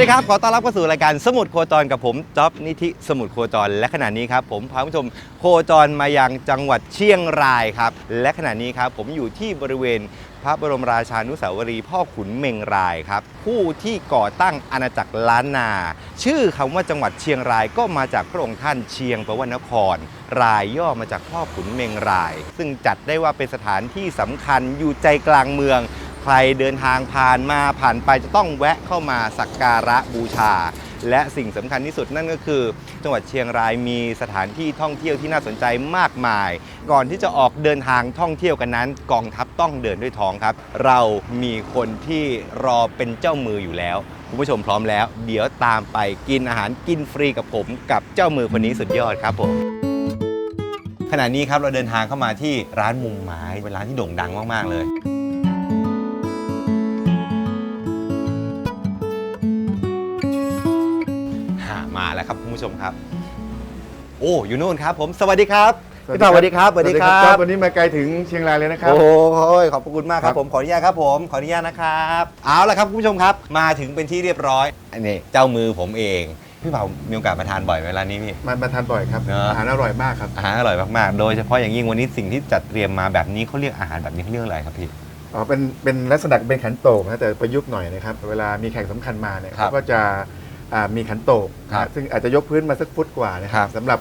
สวัสดีครับ ขอต้อนรับเข้าสู่รายการสมุดโคจรกับผมจ๊อบนิธิสมุดโคจร และขณะนี้ครับผมพาผู้ชมโคจรมายังจังหวัดเชียงรายครับ และขณะนี้ครับผมอยู่ที่บริเวณพระบรมราชานุสาวรีย์พ่อขุนเมงรายครับ ผู้ที่ก่อตั้งอาณาจักรล้านนา ชื่อคำว่าจังหวัดเชียงรายก็มาจากพระองค์ท่านเชียงแปลว่านคร รายย่อมาจากพ่อขุนเมงราย ซึ่งจัดได้ว่าเป็นสถานที่สำคัญอยู่ใจกลางเมือง ใครเดินทางผ่านมาผ่านไปจะต้องแวะเข้ามาสักการะบูชา และสิ่งสำคัญที่สุดนั่นก็คือ จังหวัดเชียงรายมีสถานที่ท่องเที่ยวที่น่าสนใจมากมาย ก่อนที่จะออกเดินทางท่องเที่ยวกันนั้น กองทัพต้องเดินด้วยท้องครับ เรามีคนที่รอเป็นเจ้ามืออยู่แล้วคุณผู้ชมพร้อมแล้ว เดี๋ยวตามไปกินอาหารกินฟรีกับผมกับเจ้ามือคนนี้สุดยอดครับผมขณะนี้ครับเราเดินทางเข้ามาที่ร้านมุมไม้เป็นร้านที่โด่งดังมาก ๆ เลย แล้วครับคุณผู้ชมครับ โอ้อยู่นู่นครับ ผมสวัสดีครับพี่เผาสวัสดีครับสวัสดีครับวันนี้มาไกลถึงเชียงรายเลยนะครับโอ้โหขอบพระคุณมากครับครับผมขออนุญาตครับผมขออนุญาตนะครับเอาละครับคุณผู้ชมครับ มาถึงเป็นที่เรียบร้อยอันนี้เจ้ามือผมเองพี่เผามีโอกาสมาทานบ่อยไหมร้านนี้พี่มามาทานบ่อยครับเนอะอาหารอร่อยมากครับอาหารอร่อยมากๆโดยเฉพาะอย่างยิ่งวันนี้สิ่งที่จัดเตรียมมาแบบนี้เขาเรียกอาหารแบบนี้เขาเรียกอะไรครับพี่อ๋อเป็นเป็นลักษณะเป็นขันโตกนะแต่ประยุกต์หน่อยนะครับ เวลามีแขกสำคัญมาเนี่ยครับเขาก็จะอ่า มีขันโตกครับนะซึ่งอาจจะยกพื้นมาสักฟุตกว่านะคครัรับบสำหรับ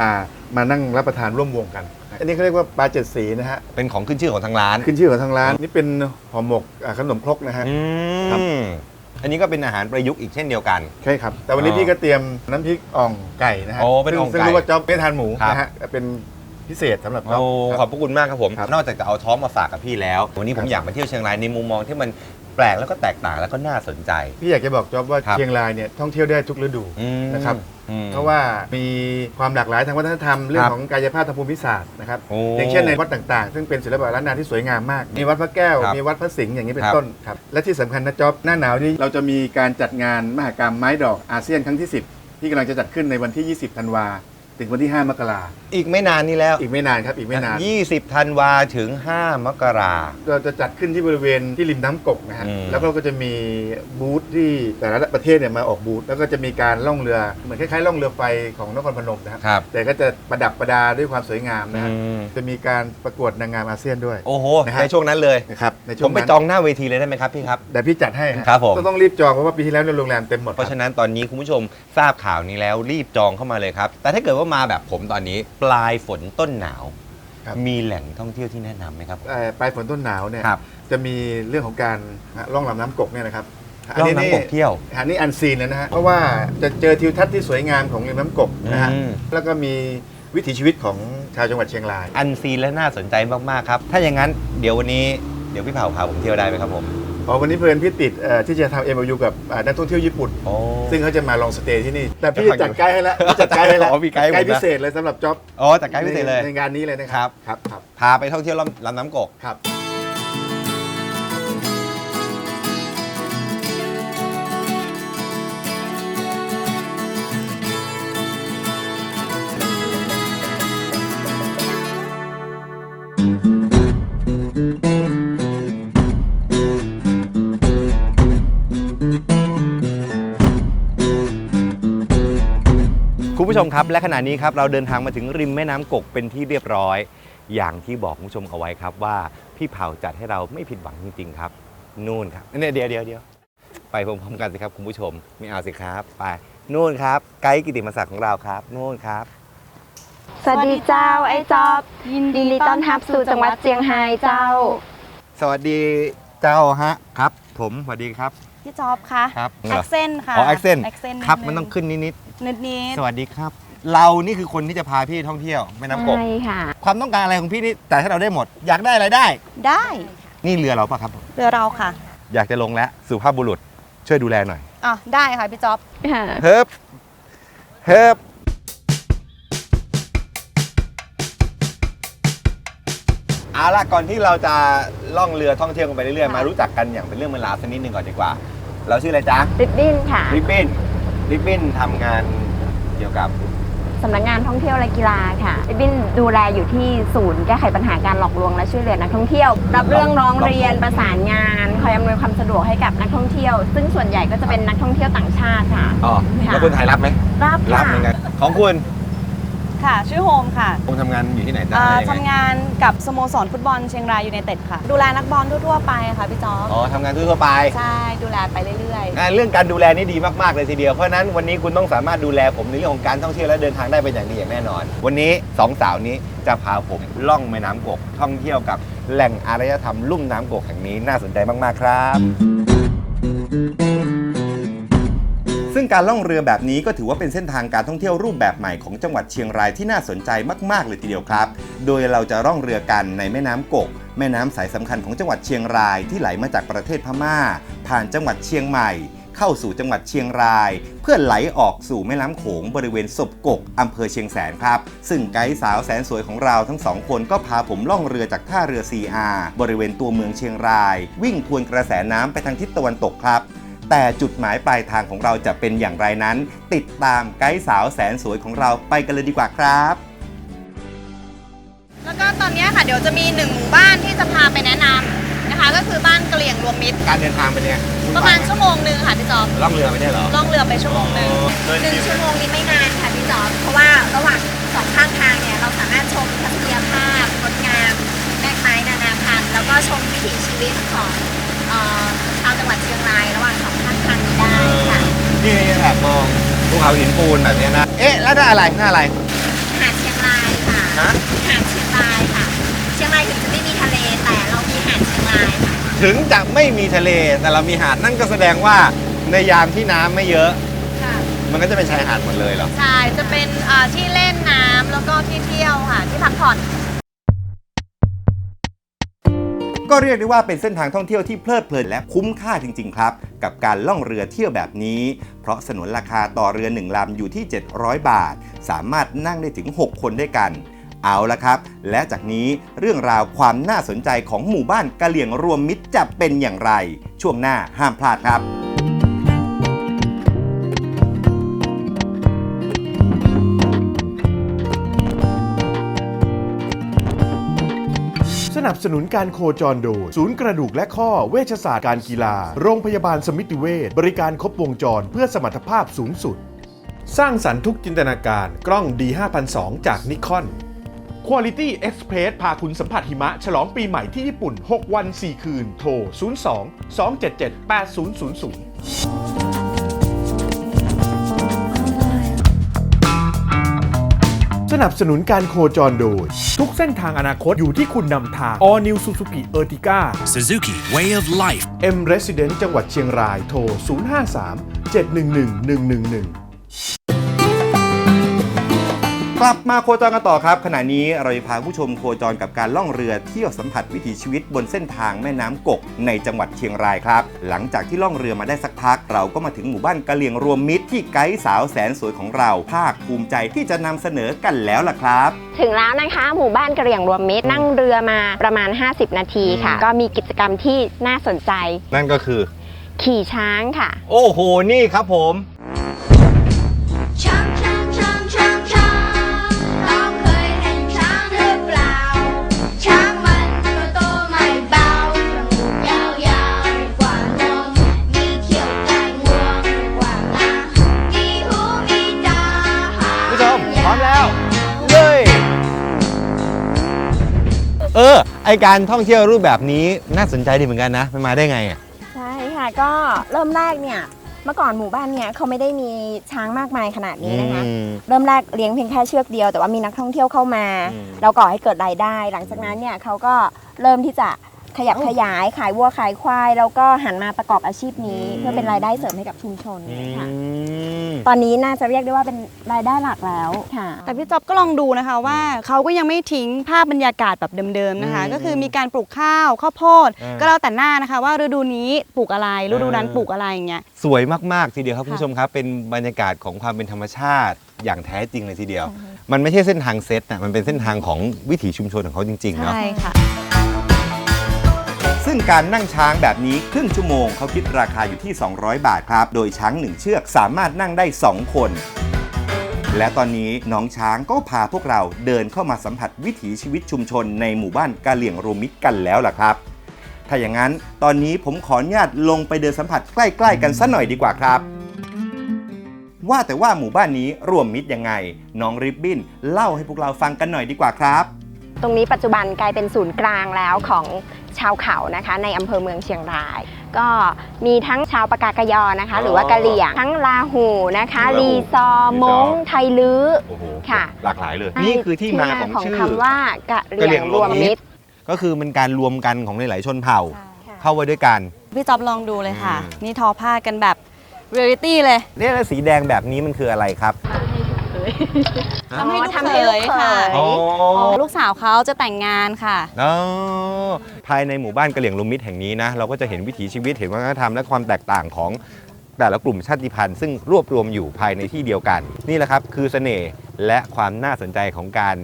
อ่ามานั่งรับประทานร่วมวงกัน อันนี้เขาเรียกว่าปลาเจ็ดสีนะฮะเป็นของขึ้นชื่อของทางร้าน ขึ้นชื่อของทางร้านนี่เป็นห่อหมกอ่าขนมครกนะฮะอืครับมอันนี้ก็เป็นอาหารประยุกต์อีกเช่นเดียวกัน ใช่ครับ แต่วันนี้อ๋อพี่ก็เตรียมน้ำพริกอ่องไก่นะฮะโอ้เป็นอ่องซึ่ไก่ซึ่รู้ว่าจ๊อบไม่ทานหมูครับนะฮะเป็นพิเศษสำหรับจ๊อบโอ้คขรัอบบพระคุณมากครับผมครับนอกจากจะเอาท้องมาฝากกับพี่แล้ว วันนี้ผมครับอยากมาเที่ยวเชียงรายในมุมมองที่มัน แปลกแล้วก็แตกต่างแล้วก็น่าสนใจ พี่อยากจะบอกจ๊อบว่าครับเชียงรายเนี่ยท่องเที่ยวได้ทุกฤดูอืมนะครับ อืม เพราะว่ามีความหลากหลายทางวัฒนธรรมเรื่อคงรับของกายภาพทางภูมิศาสตร์นะครับโอ้อย่างเช่นในวัดต่างๆ ซึ่งเป็นศิลปะล้านนาที่สวยงามมาก มีวัดพระแก้ว ครับมีวัดพระสิงห์อย่างนี้เป็คนรับ ต้นครับและที่สำคัญนะจ๊อบหน้าหนาวนี้เราจะมีการจัดงานมหกรรมไม้ดอกอาเซียนครั้งที่ 10 ที่กำลังจะจัดขึ้นในวันที่ 20 ธันวา ถึงวันที่ 5 มกราอีกไม่นานนี้แล้วอีกไม่นานครับ อีกไม่นาน20ธันวาถึง 5 มกรา เราจะจัดขึ้นที่บริเวณที่ริมน้ำกกนะฮะอืม แล้วก็ก็จะมีบูธที่แต่ละประเทศเนี่ยมาออกบูธแล้วก็จะมีการล่องเรือเหมือนคล้ายๆล่องเรือไฟของนครพนมนะครับครับแต่ก็จะประดับประดาด้วยความสวยงามนะฮะอืมจะมีการประกวดนางงามอาเซียนด้วย โอ้โห นะฮะ ในช่วงนั้นเลย นะครับในช่ผวงมไปนั้นจองหน้าเวทีเลยได้ไหมครับพี่ครับเดี๋ยวพี่จัดให้ฮะครับผม ต้องต้องรีบจองเพราะว่าปีที่แล้วเนี่ยโรงแรมเต็มหมดเพราะฉะนั้นตอนนี้คุณผู้ชมทราบข่าวนี้แล้วรีบจองเข้ามาเลยครับ แต่ถ้าเกิดว่ามาแบบผมตอนนี้ปลายฝนต้นหนาว ครับ มีแหล่งท่องเที่ยวที่แนะนำไหมครับผม เอ่อปลายฝนต้นหนาวเนี่ยครับจะมีเรื่องของการล่องลำน้ำกกเนี่ยนะครับล่องน้ำกกเที่ยวอันนี้อันซีนเลยนะฮะเพราะว่าจะเจอทิวทัศน์ที่สวยงามของริมน้ำกกนะฮะอืม แล้วก็มีวิถีชีวิตของชาวจังหวัดเชียงราย อันซีนและน่าสนใจมาก ๆ ครับ ถ้าอย่างนั้นเดี๋ยววันนี้เดี๋ยวพี่เผาพาผมเที่ยวได้ไหมครับผม อ๋อวันนี้เพื่อนพี่ติดเอ่อที่จะทำเอ็มยูกับอ่านักท่องเที่ยวญี่ปุ่นโอ้ซึ่งเขาจะมาลองสเตย์ที่นี่ แต่พี่จะพักจัดไกด์ให้แล้วจัดไกด์ให้แล้วอ๋อมีไกด์ให้ผมนะ พิเศษเลยสำหรับจ็อบอ๋อจากไกด์พิเศษเลย ในงานนี้เลยนะครับ ครับ ครับ พาไปท่องเที่ยวลำลำน้ำกก ครับ ผู้ชมครับ และขณะนี้ครับเราเดินทางมาถึงริมแม่น้ำกกเป็นที่เรียบร้อย อย่างที่บอกคุณผู้ชมเอาไว้ครับว่าพี่เผาจัดให้เราไม่ผิดหวังจริงๆครับ นู่นครับเนี่ยเดี๋ยวเดี๋ยวเดี๋ยวไปพร้อมๆกันสิครับคุณผู้ชมไม่เอาสิครับไปนู่นครับไกด์กิติมศักดิ์ของเราครับนู่นครับ สวัสดีเจ้าไอ้จอบยินดีต้อนรับสู่จังหวัดเจียงไฮ้เจ้า สวัสดีเจ้าฮะครับ ผมสวัสดีครับ พี่จ๊อบคะครับ แอคเซนค่ะอ๋อ accent แอคเซนครับมันต้องขึ้นนิด นิดนิดๆสวัสดีครับ เรานี่คือคนที่จะพาพี่ท่องเที่ยวแม่น้ำกกใช่ค่ะ ความต้องการอะไรของพี่นี่แต่ให้เราได้หมด อยากได้อะไรได้ ได้นี่เรือเราปะครับ เรือเราค่ะ อยากจะลงแล้วสุภาพบุรุษช่วยดูแลหน่อยอะได้ค่ะพี่จ๊อบค่ะเฮิบเฮิบเอาล่ะก่อนที่เราจะล่องเรือท่องเที่ยวกันไปเรื่อยๆค่ะมารู้จักกันอย่างเป็นเรื่องเป็นราวสักนิดหนึ่งก่อนดีกว่า เราชื่ออะไรจ๊ะริบบิ้นค่ะริบบิ้น ริบบิ้นทำงานเกี่ยวกับสำนักงานท่องเที่ยวและกีฬาค่ะริบบิ้นดูแลอยู่ที่ศูนย์แก้ไขปัญหาการหลอกลวงและช่วยเหลือนักท่องเที่ยว รับเรื่องร้องเรียนประสานงานคอยอำนวยความสะดวกให้กับนักท่องเที่ยว ซึ่งส่วนใหญ่ก็จะเป็นนักท่องเที่ยวต่างชาติค่ะอ๋อค่ะแล้วคนไทยรับไหมรับรับค่ะเหมือนกันของคุณ ค่ะ ชื่อโฮมค่ะคุณทำงานอยู่ที่ไหนได้เอ่อยังไงทำงานกับสโมสรฟุตบอลเชียงรายยูไนเต็ดค่ะ ดูแลนักบอลทั่วๆไปค่ะพี่จ๊อบอ๋อทำงานทั่วๆไปใช่ดูแลไปเรื่อยอ่าเรื่องการดูแลนี่ดีมากๆเลยทีเดียว เพราะฉะนั้นวันนี้คุณต้องสามารถดูแลผมในเรื่องของการท่องเที่ยวและเดินทางได้เป็นอย่างดีอย่างแน่นอน วันนี้สองสาวนี้จะพาผมล่องแม่น้ำกกท่องเที่ยวกับแหล่งอารยธรรมลุ่มน้ำกกแห่งนี้น่าสนใจมากๆครับ ซึ่งการล่องเรือแบบนี้ก็ถือว่าเป็นเส้นทางการท่องเที่ยวรูปแบบใหม่ของจังหวัดเชียงรายที่น่าสนใจมาก ๆ เลยทีเดียวครับ โดยเราจะร่องเรือกันในแม่น้ำกก แม่น้ำสายสำคัญของจังหวัดเชียงรายที่ไหลมาจากประเทศพม่า ผ่านจังหวัดเชียงใหม่ เข้าสู่จังหวัดเชียงราย เพื่อไหลออกสู่แม่น้ำโขงบริเวณศพกกอำเภอเชียงแสนครับ ซึ่งไกด์สาวแสนสวยของเราทั้งสองคนก็พาผมล่องเรือจากท่าเรือ CR บริเวณตัวเมืองเชียงราย วิ่งทวนกระแสน้ำไปทางทิศตะวันตกครับ แต่จุดหมายปลายทางของเราจะเป็นอย่างไรนั้น ติดตามไกด์สาวแสนสวยของเราไปกันเลยดีกว่าครับๆแล้วก็ตอนนี้ค่ะเดี๋ยวจะมีหนึ่งหมู่บ้านที่จะพาไปแนะนำนะคะ ก็คือบ้านกะเหลี่ยงรวมมิตร การเดินทางเป็นยังไงประมาณชั่วโมงหนึ่งค่ะพี่จ๊อบล่องเรือไม่ใช่เหรอล่องเรือไปชั่วโมงหนึ่งเดินหนึ่งชิวชั่วโมงนี้ไม่นานค่ะพี่จอบเพราะว่าระหว่างสองข้างทางเนี่ยเราสามารถชมทัศนียภาพงดงามแม่กไม้นานาพันธุ์แล้วก็ชมวิถีชีวิตของเอ่อชาวจังหวัดเชียงรายระหว่าง ได้ค่ะนี่แอบมองภูเขาหินปูนแบบนี้นะ เอ๊ะ แล้วหน้าอะไรหน้าอะไร หาดเชียงรายค่ะฮะ หาดเชียงรายค่ะ เชียงรายถึงจะไม่มีทะเลแต่เรามีหาดเชียงรายค่ะถึงจะไม่มีทะเลแต่เรามีหาดนั่นก็แสดงว่าในยามที่น้ำไม่เยอะ ค่ะมันก็จะเป็นชายหาดหมดเลยเหรอ ใช่จะเป็นเอ่อที่เล่นน้ำแล้วก็ที่เที่ยวค่ะ ที่พักผ่อน ก็เรียกได้ว่าเป็นเส้นทางท่องเที่ยวที่เพลิดเพลินและคุ้มค่าจริง ๆ ครับ กับการล่องเรือเที่ยวแบบนี้ เพราะสนนราคาต่อเรือหนึ่งลำอยู่ที่ 700 บาท สามารถนั่งได้ถึง 6 คนด้วยกัน เอาละครับ และจากนี้เรื่องราวความน่าสนใจของหมู่บ้านกะเหลี่ยงรวมมิตรจะเป็นอย่างไร ช่วงหน้าห้ามพลาดครับ นับสนุนการโคจรโดย ศูนย์กระดูกและข้อเวชศาสตร์การกีฬา โรงพยาบาลสมิติเวชบริการครบวงจรเพื่อสมรรถภาพสูงสุด สร้างสรรค์ทุกจินตนาการกล้อง D5002 จากนิคอน Quality Express พาคุณสัมผัสหิมะ ฉลองปีใหม่ที่ญี่ปุ่น 6 วัน 4 คืน โทร 02 277 8000 นับสนุนการโคจรโดย ทุกเส้นทางอนาคตอยู่ที่คุณนำทาง All New Suzuki Ertiga Suzuki Way of Life M Resident จังหวัดเชียงรายโทร 053 711 111 กลับมาโคจรกันต่อครับ ขณะนี้เราจะพาผู้ชมโคจรกับการล่องเรือเที่ยวสัมผัสวิถีชีวิตบนเส้นทางแม่น้ำกกในจังหวัดเชียงรายครับ หลังจากที่ล่องเรือมาได้สักพัก เราก็มาถึงหมู่บ้านกะเหลี่ยงรวมมิตรที่ไกด์สาวแสนสวยของเรา ภาคภูมิใจที่จะนำเสนอกันแล้วล่ะครับ ถึงแล้วนะคะ หมู่บ้านกระเหรี่ยงรวมมิตรนั่งเรือมาประมาณ 50 นาทีค่ะอืมก็มีกิจกรรมที่น่าสนใจ นั่นก็คือ ขี่ช้างค่ะ โอ้โหนี่ครับผม ไอการท่องเที่ยวรูปแบบนี้น่าสนใจดีเหมือนกันนะมันมาได้ไงอะใช่ค่ะก็เริ่มแรกเนี่ยเมื่อก่อนหมู่บ้านเนี่ยเขาไม่ได้มีช้างมากมายขนาดนี้นะคะ อืม เริ่มแรกเลี้ยงเพียงแค่เชือกเดียวแต่ว่ามีนักท่องเที่ยวเข้ามา อืม เราก่อให้เกิดรายได้ หลังจากนั้นเนี่ยเขาก็เริ่มที่จะ ขยับขยายขายวัวขายควาย แล้วก็หันมาประกอบอาชีพนี้อืมเพื่อเป็นรายได้เสริมให้กับชุมชนอืค่ะ ม ตอนนี้น่าจะเรียกได้ว่าเป็นรายได้หลักแล้วค่ะ แต่พี่จ๊อบก็ลองดูนะคะว่าเขาก็ยังไม่ทิ้งภาพบรรยากาศแบบเดิมๆนะคะ อืมก็คือมีการปลูกข้าวข้าวโพด อ่าก็แล้วแต่หน้านะคะ ว่าฤดูนี้ปลูกอะไรฤดูนั้นอ่า ปลูกอะไรอย่างเงี้ย สวยมาก ๆ ทีเดียวครับค่ะคุณผู้ชมครับ เป็นบรรยากาศของความเป็นธรรมชาติอย่างแท้จริงเลยทีเดียว มันไม่ใช่เส้นทางเซตนะมันเป็นเส้นทางของวิถีชุมชนของเขาจริงๆเนาะ ใช่ค่ะซึ่ งการนั่งช้างแบบนี้ครึ่งชั่วโมงเขาคิดราคาอยู่ที่ 200 บาทครับ โดยช้างหนึ่งเชือกสามารถนั่งได้ 2 คน และตอนนี้น้องช้างก็พาพวกเราเดินเข้ามาสัมผัสวิถีชีวิตชุมชนในหมู่บ้านกาเหลี่ยงโรวมมิตรกันแล้วล่ะครับ ถ้าอย่างนั้นตอนนี้ผมขออนุญาตลงไปเดินสัมผัสใกล้ ๆ กันสัหน่อยดีกว่าครับ ว่าแต่ว่าหมู่บ้านนี้รวมมิตรยังไง น้องริบบิ้นเล่าให้พวกเราฟังกันหน่อยดีกว่าครับ ตรงนี้ปัจจุบันกลายเป็นศูนย์กลางแล้วของชาวเขานะคะ ในอำเภอเมืองเชียงราย ก็มีทั้งชาวปากากยอนะคะ หรือว่ากะเหรี่ยง ทั้งลาหูนะคะลาหูลีซอร์มงไทยลื้อ โอ้โหค่ะ หลากหลายเลย นี่คือที่มาของชื่อ คำว่ากะเหรี่ยงรวมมิตรก็คือมันการรวมกันของหลายๆชนเผ่า เข้าไว้ด้วยกัน พี่จ๊อบลองดูเลยค่ะ อืม นี่ทอผ้ากันแบบเรียลิตี้เลย เนี่ยแล้วสีแดงแบบนี้มันคืออะไรครับ ทำให้ลูกทำให้ลูกเขยเขค่ะยอ๋อ ลูกสาวเขาจะแต่งงานค่ะ อ๋อภายในหมู่บ้านกะเหลี่ยงลุมมิตรแห่งนี้นะเราก็จะเห็นวิถีชีวิตเห็นวัฒนธรรมและความแตกต่างของแต่ละกลุ่มชาติพันธุ์ซึ่งรวบรวมอยู่ภายในที่เดียวกัน นี่แหละครับคือเสน่ห์และความน่าสนใจของการ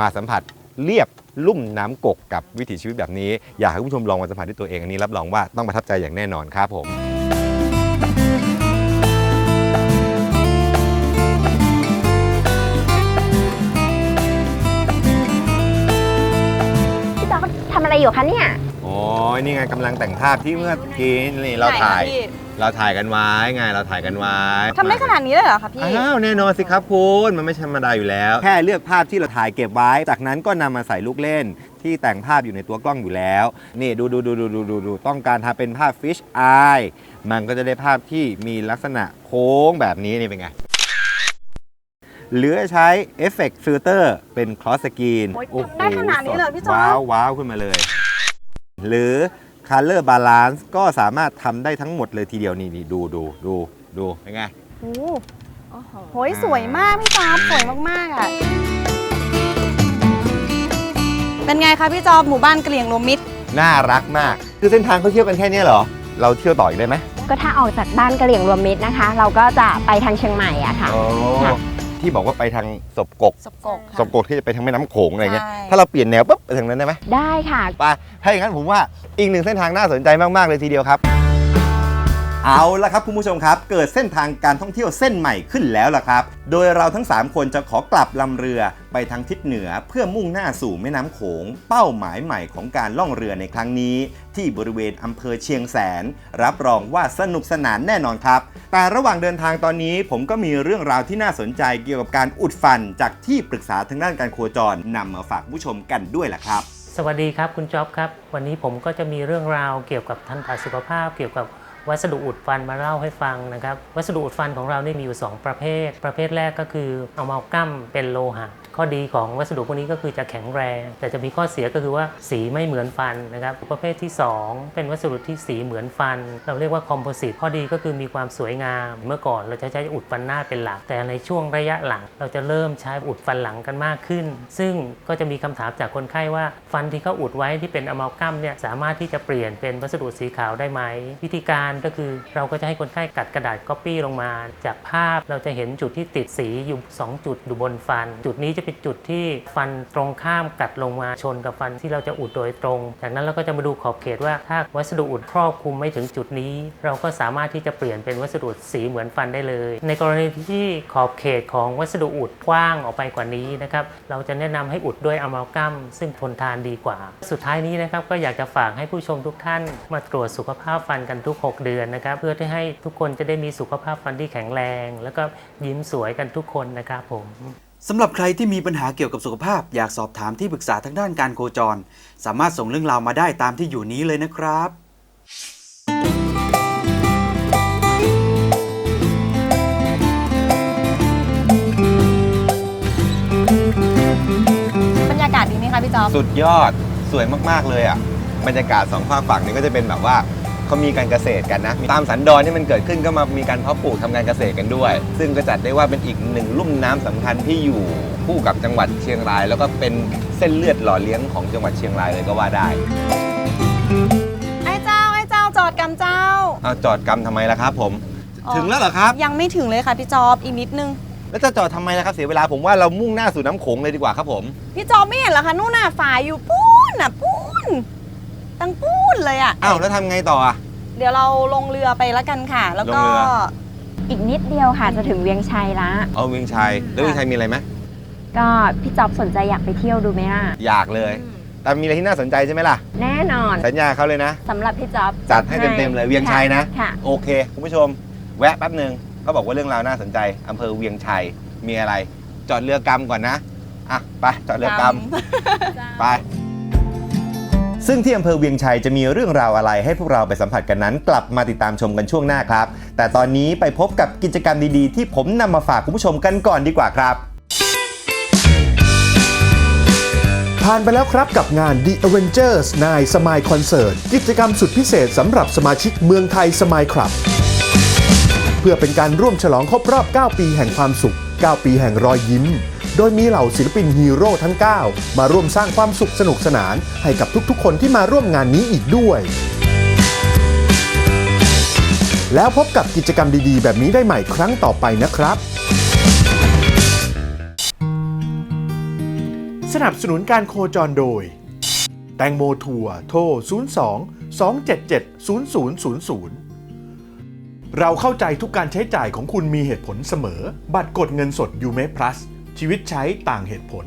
มาสัมผัสเรียบลุ่มน้ำกกกับวิถีชีวิตแบบนี้ อยากให้คุณผู้ชมลองมาสัมผัสด้วยตัวเองอันนี้รับรองว่าต้องประทับใจอย่างแน่นอนครับผม อะไรอยู่คะเนี่ย โอ้ยนี่ไงกำลังแต่งภาพที่เมื่อกี้นี่เราถ่าย เราถ่ายกันไว้ไงเราถ่ายกันไว้ทำได้ขนาดนี้เลยเหรอคะพี่อ้าวแน่นอนสิครับคุณมันไม่ธรรมดาอยู่แล้ว แค่เลือกภาพที่เราถ่ายเก็บไว้ จากนั้นก็นำมาใส่ลูกเล่น ที่แต่งภาพอยู่ในตัวกล้องอยู่แล้ว นี่ดูดูดูดูดูดูดูต้องการทำเป็นภาพฟิชอายมันก็จะได้ภาพที่มีลักษณะโค้งแบบนี้นี่เป็นไง หรือใช้เอฟเฟกต์ฟิลเตอร์เป็นคลอสสกรีนโอ้ยทำได้ขนาดนี้เลยพี่จอร์จว้าวว้าวขึ้นมาเลย หรือ Color Balance ก็สามารถทำได้ทั้งหมดเลยทีเดียวนี่นี่ดูดูดูดูเป็นไงโอ้โหโหยสวยมากพี่จ๊อบสวยมากๆอะเป็นไงคะพี่จอบหมู่บ้านกะเหลี่ยงรวมมิตรน่ารักมาก คือเส้นทางเขาเที่ยวกันแค่เนี้ยเหรอ เราเที่ยวต่ออีกได้ไหมก็ถ้าออกจากบ้านกะเหรี่ยงรวมมิตรนะคะ เราก็จะไปทางเชียงใหม่อะค่ะโอ้ค่ะ ที่บอกว่าไปทางศพกกสบกกค่ะ ศพกกที่จะไปทางแม่น้ำโขงอะไรเงี้ยใช่ ถ้าเราเปลี่ยนแนวปุ๊บไปทางนั้นได้ไหมได้ค่ะ ไปถ้าอย่างนั้นผมว่าอีกหนึ่งเส้นทางน่าสนใจมากๆเลยทีเดียวครับ เอาละครับคุณผู้ชมครับ เกิดเส้นทางการท่องเที่ยวเส้นใหม่ขึ้นแล้วล่ะครับ โดยเราทั้ง 3 คนจะขอกลับลำเรือไปทางทิศเหนือเพื่อมุ่งหน้าสู่แม่น้ำโขง เป้าหมายใหม่ของการล่องเรือในครั้งนี้ ที่บริเวณอำเภอเชียงแสน รับรองว่าสนุกสนานแน่นอนครับ แต่ระหว่างเดินทางตอนนี้ ผมก็มีเรื่องราวที่น่าสนใจเกี่ยวกับการอุดฟัน จากที่ปรึกษาทางด้านการโคจรนำมาฝากผู้ชมกันด้วยล่ะครับ สวัสดีครับคุณจ๊อบครับ วันนี้ผมก็จะมีเรื่องราวเกี่ยวกับทันตสุขภาพเกี่ยวกับ วัสดุอุดฟันมาเล่าให้ฟังนะครับ วัสดุอุดฟันของเรานี่มีอยู่ 2 ประเภท ประเภทแรกก็คือเอามากั้มเป็นโลหะข้อดีของวัสดุพวกนี้ก็คือจะแข็งแรง แต่จะมีข้อเสียก็คือว่าสีไม่เหมือนฟันนะครับประเภทที่ 2 เป็นวัสดุที่สีเหมือนฟัน เราเรียกว่าคอมโพสิตข้อดีก็คือมีความสวยงาม เมื่อก่อนเราจะใช้อุดฟันหน้าเป็นหลัก แต่ในช่วงระยะหลัง เราจะเริ่มใช้อุดฟันหลังกันมากขึ้น ซึ่งก็จะมีคำถามจากคนไข้ว่า ฟันที่เขาอุดไว้ที่เป็นอะมัลกัมเนี่ยสามารถที่จะเปลี่ยนเป็นวัสดุสีขาวได้ไหมวิธีการก็คือ เราก็จะให้คนไข้กัดกระดาษก๊อปปี้ลงมา จากภาพเราจะเห็นจุดที่ติดสีอยู่ 2 จุดอยู่บนฟัน จุดนี้จะเป็นจุดที่ฟันตรงข้ามกัดลงมาชนกับฟันที่เราจะอุดโดยตรง จากนั้นเราก็จะมาดูขอบเขตว่าถ้าวัสดุอุดครอบคลุมไม่ถึงจุดนี้ เราก็สามารถที่จะเปลี่ยนเป็นวัสดุสีเหมือนฟันได้เลย ในกรณีที่ขอบเขตของวัสดุอุดกว้างออกไปกว่านี้นะครับเราจะแนะนำให้อุดด้วยอะมัลกัมซึ่งทนทานดีกว่า สุดท้ายนี้นะครับก็อยากจะฝากให้ผู้ชมทุกท่านมาตรวจสุขภาพฟันกันทุก 6เดือนนะครับ เพื่อที่ให้ทุกคนจะได้มีสุขภาพฟันที่แข็งแรง แล้วก็ยิ้มสวยกันทุกคนนะครับผมสำหรับใครที่มีปัญหาเกี่ยวกับสุขภาพ อยากสอบถามที่ปรึกษาทางด้านการโคจร สามารถส่งเรื่องราวมาได้ตามที่อยู่นี้เลยนะครับบรรยากาศดีไหมคะพี่จอบ สุดยอดสวยมาก ๆ เลยอะ บรรยากาศสองฝากฝั่งนี้ก็จะเป็นแบบว่า เขามีการเกษตรกันนะ ตามสันดอนที่มันเกิดขึ้นก็มามีการเพาะปลูกทำการเกษตรกันด้วย ซึ่งก็จัดได้ว่าเป็นอีกหนึ่งลุ่มน้ำสำคัญที่อยู่คู่กับจังหวัดเชียงราย แล้วก็เป็นเส้นเลือดหล่อเลี้ยงของจังหวัดเชียงรายเลยก็ว่าได้ไอ้เจ้าไอ้เจ้าจอดกำเจ้าเอาจอดกรรมทำไมล่ะครับผมอ๋อถึงแล้วเหรอครับ ยังไม่ถึงเลยค่ะพี่จอบอีกนิดนึงแล้วจะจอดทำไมล่ะครับเสียเวลาผมว่าเรามุ่งหน้าสู่น้ำโขงเลยดีกว่าครับผม พี่จอบไม่เห็นเหรอคะนู่นน่ะฝายอยู่ปูนน่ะปูน ตั้งปูนเลยอะ อ้าวแล้วทำไงต่ออะ เดี๋ยวเราลงเรือไปแล้วกันค่ะ แล้วก็ลงเรือ อีกนิดเดียวค่ะจะถึงเวียงชัยละ เอาเวียงชัยแล้วเวียงชัยมีอะไรไหมก็พี่จ๊อบสนใจอยากไปเที่ยวดูไหมล่ะ อยากเลย แต่มีอะไรที่น่าสนใจใช่ไหมล่ะ แน่นอนสัญญาเขาเลยนะ สำหรับพี่จ๊อบจัดให้เต็มๆเลยเวียงชัยนะ ค่ะ โอเค คุณผู้ชม แวะแป๊บหนึ่งเขาบอกว่าเรื่องราวน่าสนใจอำเภอเวียงชัยมีอะไร จอดเรือกำก่อนนะ อะ ไป จอดเรือกำไป ซึ่งที่อำเภอเวียงชัยจะมีเรื่องราวอะไรให้พวกเราไปสัมผัสกันนั้น กลับมาติดตามชมกันช่วงหน้าครับ แต่ตอนนี้ไปพบกับกิจกรรมดีๆ ที่ผมนำมาฝากคุณผู้ชมกันก่อนดีกว่าครับ ผ่านไปแล้วครับกับงาน The Avengers 9 Smile Concert กิจกรรมสุดพิเศษสำหรับสมาชิกเมืองไทยสมายคลับ เพื่อเป็นการร่วมฉลองครบรอบ 9 ปีแห่งความสุข 9 ปีแห่งรอยยิ้ม โดยมีเหล่าศิลปินฮีโร่ทั้ง 9 มาร่วมสร้างความสุขสนุกสนานให้กับทุกๆ คนที่มาร่วมงานนี้อีกด้วย แล้วพบกับกิจกรรมดีๆ แบบนี้ได้ใหม่ครั้งต่อไปนะครับ สนับสนุนการโคจรโดย แตงโมทัวร์โทร 02 277 0000เราเข้าใจทุกการใช้จ่ายของคุณมีเหตุผลเสมอ บัตรกดเงินสดยูเม plus ชีวิตใช้ต่างเหตุผล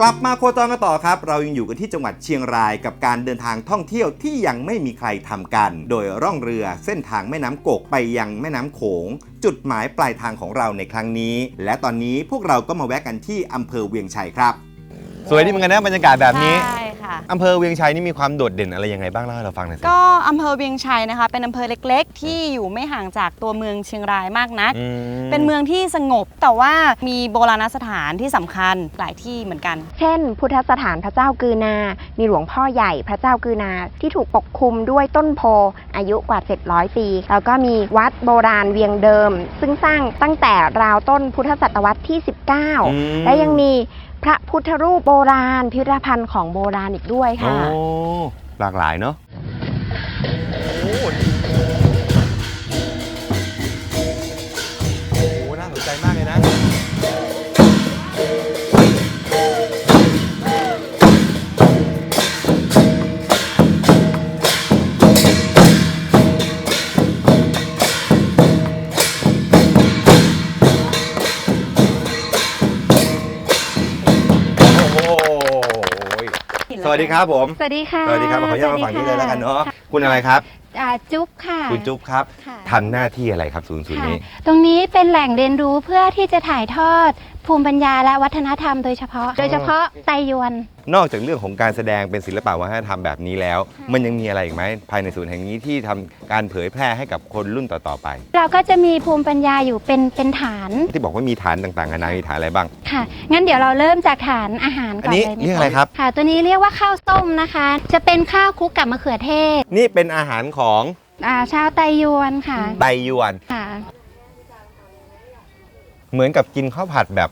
กลับมาโคจรกันต่อครับ เรายังอยู่กันที่จังหวัดเชียงรายกับการเดินทางท่องเที่ยวที่ยังไม่มีใครทำกัน โดยร่องเรือเส้นทางแม่น้ำกกไปยังแม่น้ำโขง จุดหมายปลายทางของเราในครั้งนี้ และตอนนี้พวกเราก็มาแวะกันที่อำเภอเวียงชัยครับ สวยดีเหมือนกันนะบรรยากาศแบบนี้ใช่ค่ะ อำเภอเวียงชัยนี่มีความโดดเด่นอะไรยังไงบ้างเล่าให้เราฟังหน่อยสิ ก็อำเภอเวียงชัยนะคะ เป็นอำเภอเล็กๆ ที่อยู่ไม่ห่างจากตัวเมืองเชียงรายมากนัก อืม เป็นเมืองที่สงบแต่ว่ามีโบราณสถานที่สำคัญหลายที่เหมือนกัน เช่น พุทธสถานพระเจ้ากือนา มีหลวงพ่อใหญ่พระเจ้ากือนา ที่ถูกปกคลุมด้วยต้นโพอายุกว่า 700 ปี แล้วก็มีวัดโบราณเวียงเดิม ซึ่งสร้างตั้งแต่ราวต้นพุทธศตวรรษที่ อืม 19 และยังมี พระพุทธรูปโบราณ พิพิธภัณฑ์ของโบราณอีกด้วยค่ะ โอ้ หลากหลายเนาะโอ้โหน่าสนใจมากเลยนะ วัสดีครับผม สวัสดีค่ะสวัสดีครับขออนุญาตมาฝั่งนี้เลยแล้วกันเนาะคุณอะไรครับอ่าจุ๊บค่ะคุณจุ๊บครับค่ะ ทำหน้าที่อะไรครับศูนย์ศูนย์ค่ะนี้ ตรงนี้เป็นแหล่งเรียนรู้เพื่อที่จะถ่ายทอดภูมิปัญญาและวัฒนธรรมโดยเฉพาะ โดยเฉพาะไตยวน นอกจากเรื่องของการแสดงเป็นศิลปะวัฒนธรรมแบบนี้แล้ว มันยังมีอะไรอีกไหมภายในศูนย์แห่งนี้ที่ทำการเผยแพร่ให้กับคนรุ่นต่อๆไป เราก็จะมีภูมิปัญญาอยู่เป็นเป็นฐานที่บอกว่ามีฐานต่างๆนานามีฐานอะไรบ้าง ค่ะ งั้นเดี๋ยวเราเริ่มจากฐานอาหารอัก่นอนนี้เลยหมเรียกอะไรครับ ค่ะ ตัวนี้เรียกว่าข้าวต้มนะคะ จะเป็นข้าวคลุกกับมะเขือเทศนี่เป็นอาหารของอ่าชาวไตยวนค่ะไตยวน ค่ะ เหมือนกับกินข้าวผัดแบบ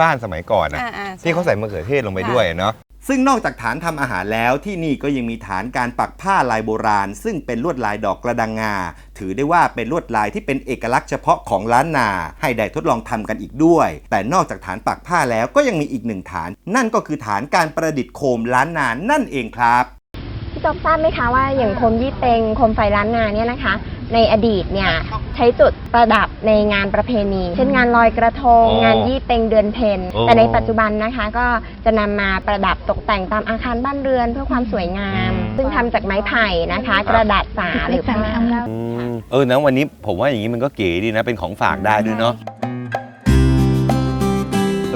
บ้านๆสมัยก่อนอะอ่าๆที่เขาใส่มะเขือเทศลงไปด้วยอะเนาะ ซึ่งนอกจากฐานทำอาหารแล้วที่นี่ก็ยังมีฐานการปักผ้าลายโบราณ ซึ่งเป็นลวดลายดอกกระดังงา ถือได้ว่าเป็นลวดลายที่เป็นเอกลักษณ์เฉพาะของล้านนา ให้ได้ทดลองทำกันอีกด้วย แต่นอกจากฐานปักผ้าแล้วก็ยังมีอีกหนึ่งฐาน นั่นก็คือฐานการประดิษฐ์โคมล้านนานั่นเองครับ พี่จ๊อบทราบไหมคะว่าอย่างโคมยี่เต็งโคมไฟล้านนาเนี่ยนะคะ ในอดีตเนี่ยใช้จุดประดับในงานประเพณี เช่นงานลอยกระทง อ๋องานยี่เต็งเดือนเพ็ญโอ้แต่ในปัจจุบันนะคะ ก็จะนำมาประดับตกแต่งตามอาคารบ้านเรือนเพื่อความสวยงาม ซึ่งทำจากไม้ไผ่นะคะ กระดาษสาหรือผ้า อืมเออนะวันนี้ผมว่าอย่างนี้มันก็เก๋ดีนะ เป็นของฝากได้ด้วยเนาะ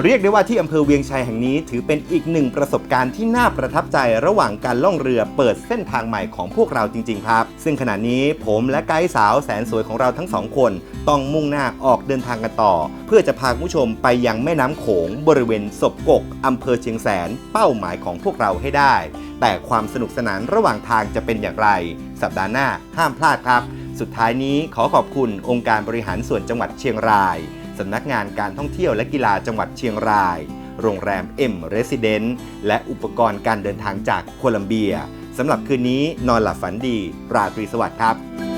เรียกได้ว่าที่อำเภอเวียงชัยแห่งนี้ ถือเป็นอีกหนึ่งประสบการณ์ที่น่าประทับใจระหว่างการล่องเรือเปิดเส้นทางใหม่ของพวกเราจริง ๆ ครับ ซึ่งขณะนี้ผมและไกด์สาวแสนสวยของเราทั้งสองคน ต้องมุ่งหน้าออกเดินทางกันต่อ เพื่อจะพาคุณผู้ชมไปยังแม่น้ำโขงบริเวณศพกกอำเภอเชียงแสน เป้าหมายของพวกเราให้ได้ แต่ความสนุกสนานระหว่างทางจะเป็นอย่างไร สัปดาห์หน้าห้ามพลาดครับ สุดท้ายนี้ขอขอบคุณองค์การบริหารส่วนจังหวัดเชียงราย สำนักงานการท่องเที่ยวและกีฬาจังหวัดเชียงราย โรงแรม M Resident และอุปกรณ์การเดินทางจากโคลัมเบียสำหรับคืนนี้นอนหลับฝันดี ราตรีสวัสดิ์ครับ